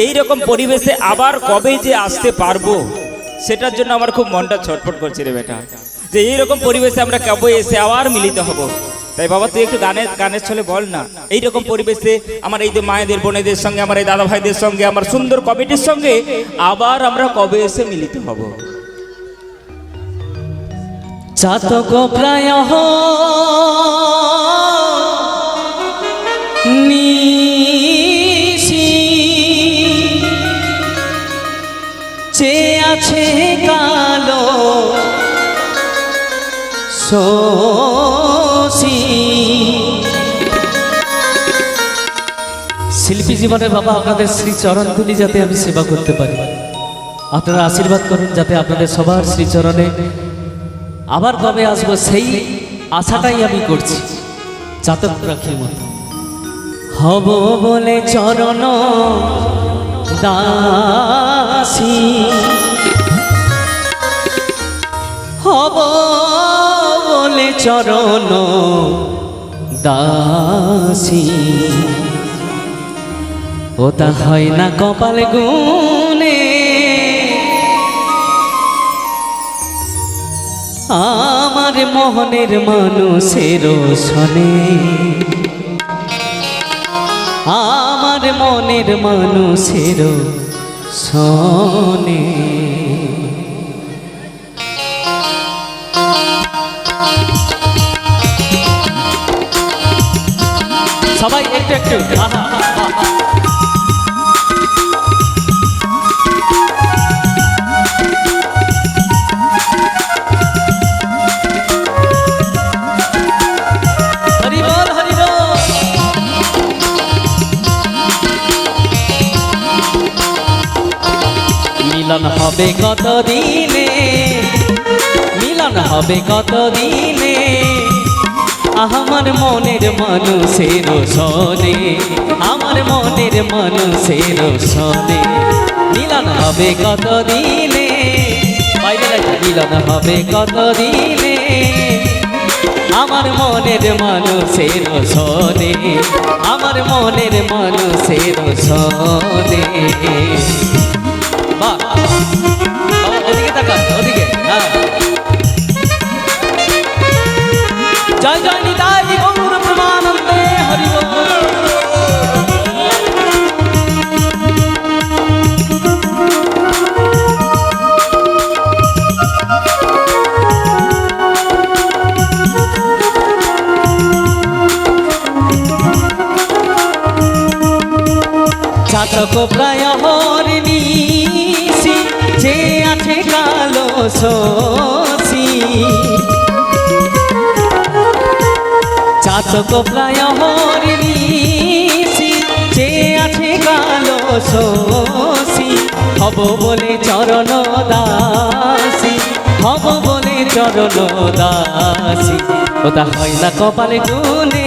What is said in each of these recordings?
এই রকম পরিবেশে আবার কবে যে আসতে পারব, সেটার জন্য আমার খুব মনটা ছটফট করছে রে বেটা। যে এইরকম পরিবেশে আমরা কবে এসে আবার মিলিত হব? তাই বাবা, তুই একটু গানের গানের ছলে বল না। এই রকম পরিবেশে আমার এই যে মায়েদের, বোনেদের সঙ্গে, আমার এই দাদা ভাইদের সঙ্গে, আমার সুন্দর কমিটির সঙ্গে আবার আমরা কবে এসে মিলিত হব? চাতক প্রায় নিশি আছে কালো শিল্পী জীবনে বাবা আপনাদের শ্রীচরণ তুলি যাতে আমি সেবা করতে পারি। আপনারা আশীর্বাদ করুন যাতে আপনাদের সবার শ্রীচরণে আবার কবে আসব সেই আশাটাই আমি করছি। চাতক রাখির মতো। হব বলে চরণ দাসী। হব বলে চরণ দাসী। ওটা হয় না কপাল গুনে আমার মোহনের মানুষের শনে। আমার মনের মানুষের শনে। সবাই একটু একটু। মিলন হবে কত দিনে মিলন হবে কত দিনে আমার মনের মানুষের সনে আমার মনের মানুষের সনে। মিলন হবে কত লাগে, মিলন হবে কত দিনে আমার মনের মানুষের সনে আমার মনের মানুষের সনে। চাতক প্রায় হরিণীসি যে আছে কালো শশী। চাতক প্রায় হরিণীসি যে আছে কালো শশী। হব বলে চরণ দাসী। হব বলে চরণ দাসী। ওটা হয় না কপালে গুনে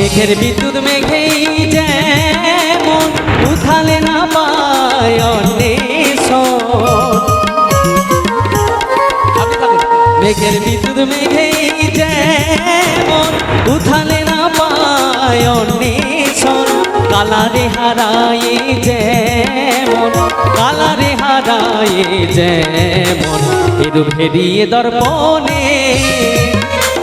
মেঘের বিদ্যুৎ মেঘেই যেমন উঠালে না পায় মেঘের বিদ্যুৎ মেঘেই যেমন উঠালে না পায়। কালারে হারায়ে যেমন, কালারে হারায়ে যেমন এরু ভেরিয়ে দর্পণে